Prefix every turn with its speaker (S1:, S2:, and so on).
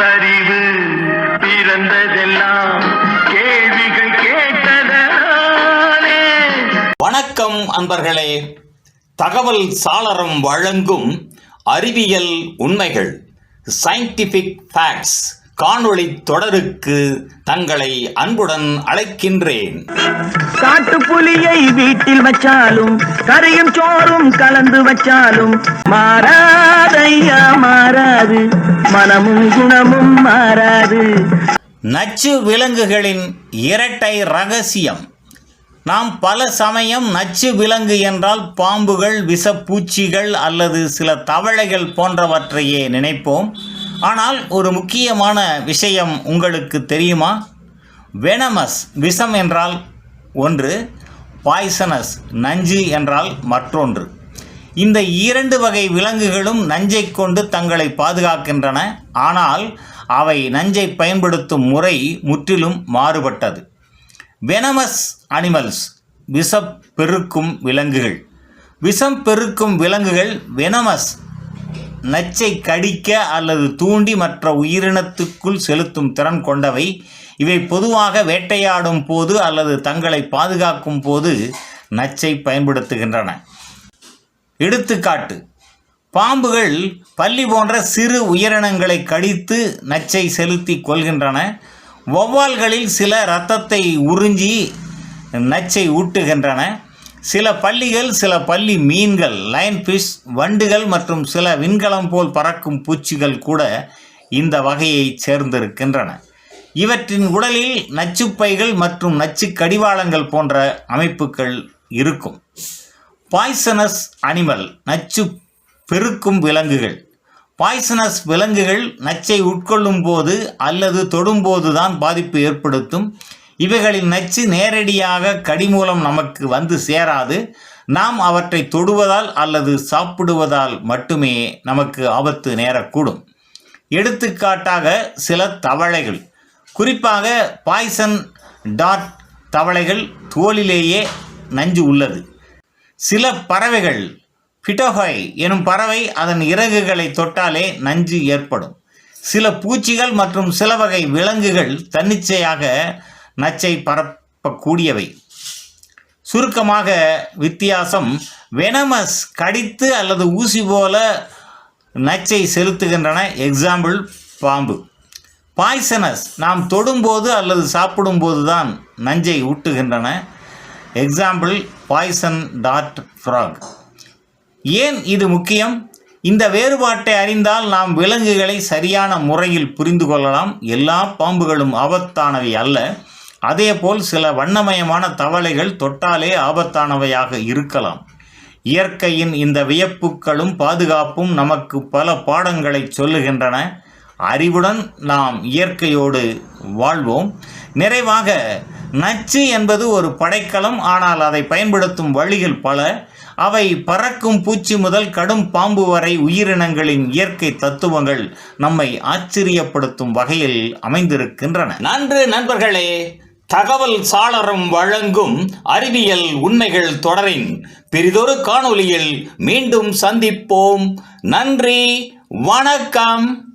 S1: பகுத்தறிவு பிறந்ததெல்லாம் கேள்விகள் கேட்டதனாலே
S2: வணக்கம் அன்பர்களே. தகவல் சாளரம் வழங்கும் அறிவியல் உண்மைகள் சயின்டிபிக் ஃபேக்ட்ஸ் காணொளி தொடருக்கு தங்களை அன்புடன் அழைக்கின்றேன்.
S3: காட்டுப்புலியை வீட்டில் வச்சாலும் கரையும் சோறும் கலந்து வச்சாலும் மாறாதையா மாறாது. மனமும் குணமும் மாறாது.
S2: நச்சு விலங்குகளின் இரட்டை ரகசியம். நாம் பல சமயம் நச்சு விலங்கு என்றால் பாம்புகள் விஷப்பூச்சிகள் அல்லது சில தவளைகள் போன்றவற்றையே நினைப்போம். ஆனால் ஒரு முக்கியமான விஷயம் உங்களுக்கு தெரியுமா? வெனமஸ் விஷம் என்றால் ஒன்று பாய்சனஸ் நஞ்சு என்றால் மற்றொன்று. இந்த இரண்டு வகை விலங்குகளும் நஞ்சை கொண்டு தங்களை பாதுகாக்கின்றன. ஆனால் அவை நஞ்சை பயன்படுத்தும் முறை முற்றிலும் மாறுபட்டது. வெனமஸ் அனிமல்ஸ் விஷம் பெருக்கும் விலங்குகள். விஷம் பெருக்கும் விலங்குகள் வெனமஸ் நச்சை கடிக்க அல்லது தூண்டி மற்ற உயிரினத்துக்குள் செலுத்தும் திறன் கொண்டவை. இவை பொதுவாக வேட்டையாடும் போது அல்லது தங்களை பாதுகாக்கும் போது நச்சை பயன்படுத்துகின்றன. எடுத்துக்காட்டு. பாம்புகள் பள்ளி போன்ற சிறு உயிரினங்களை கடித்து நச்சை செலுத்தி கொள்கின்றன. வௌவால்களில் சில இரத்தத்தை உறிஞ்சி நச்சை ஊட்டுகின்றன. சில பள்ளிகள் சில பள்ளி மீன்கள் லைன் ஃபிஷ் வண்டுகள் மற்றும் சில விண்கலம் போல் பறக்கும் பூச்சிகள் கூட இந்த வகையைச் சேர்ந்திருக்கின்றன. இவற்றின் உடலில் நச்சுப்பைகள் மற்றும் நச்சு கடிவாளங்கள் போன்ற அமைப்புகள் இருக்கும். பாய்சனஸ் அனிமல் நச்சு பெருக்கும் விலங்குகள். பாய்சனஸ் விலங்குகள் நச்சை உட்கொள்ளும் போது அல்லது தொடும்போது தான் பாதிப்பு ஏற்படுத்தும். இவைகளின் நச்சு நேரடியாக கடி மூலம் நமக்கு வந்து சேராது. நாம் அவற்றை தொடுவதால் அல்லது சாப்பிடுவதால் மட்டுமே நமக்கு ஆபத்து நேரக்கூடும். எடுத்துக்காட்டாக சில தவளைகள். குறிப்பாக பாய்சன் டாட் தவளைகள் தோலிலேயே நஞ்சு உள்ளது. சில பறவைகள் பிட்டோஹாய் எனும் பறவை அதன் இறகுகளை தொட்டாலே நஞ்சு ஏற்படும். சில பூச்சிகள் மற்றும் சில வகை விலங்குகள் தன்னிச்சையாக நச்சை பரப்பக்கூடியவை. சுருக்கமாக வித்தியாசம் வெனமஸ் கடித்து அல்லது ஊசி போல நச்சை செலுத்துகின்றன. எக்ஸாம்பிள் பாம்பு. பாய்சனஸ் நாம் தொடும்போது அல்லது சாப்பிடும்போது தான் நஞ்சை ஊட்டுகின்றன. எக்ஸாம்பிள் பாய்சன் டாட் ஃப்ராக் ஏன் இது முக்கியம்? இந்த வேறுபாட்டை அறிந்தால் நாம் விலங்குகளை சரியான முறையில் புரிந்து கொள்ளலாம். எல்லா பாம்புகளும் ஆபத்தானவை அல்ல. அதேபோல் சில வண்ணமயமான தவளைகள் தொட்டாலே ஆபத்தானவையாக இருக்கலாம். இயற்கையின் இந்த வியப்புக்களும் பாதுகாப்பும் நமக்கு பல பாடங்களை சொல்லுகின்றன. அறிவுடன் நாம் இயற்கையோடு வாழ்வோம். நிறைவாக நச்சு என்பது ஒரு படைக்கலம் ஆனால் அதை பயன்படுத்தும் வழிகள் பல. அவை பறக்கும் பூச்சி முதல் கடும் பாம்பு வரை உயிரினங்களின் இயற்கை தத்துவங்கள் நம்மை ஆச்சரியப்படுத்தும் வகையில் அமைந்திருக்கின்றன. நன்று நண்பர்களே தகவல் சாளரம் வழங்கும் அறிவியல் உண்மைகள் தொடரின் பெரிதொரு காணொளியில் மீண்டும் சந்திப்போம். நன்றி வணக்கம்.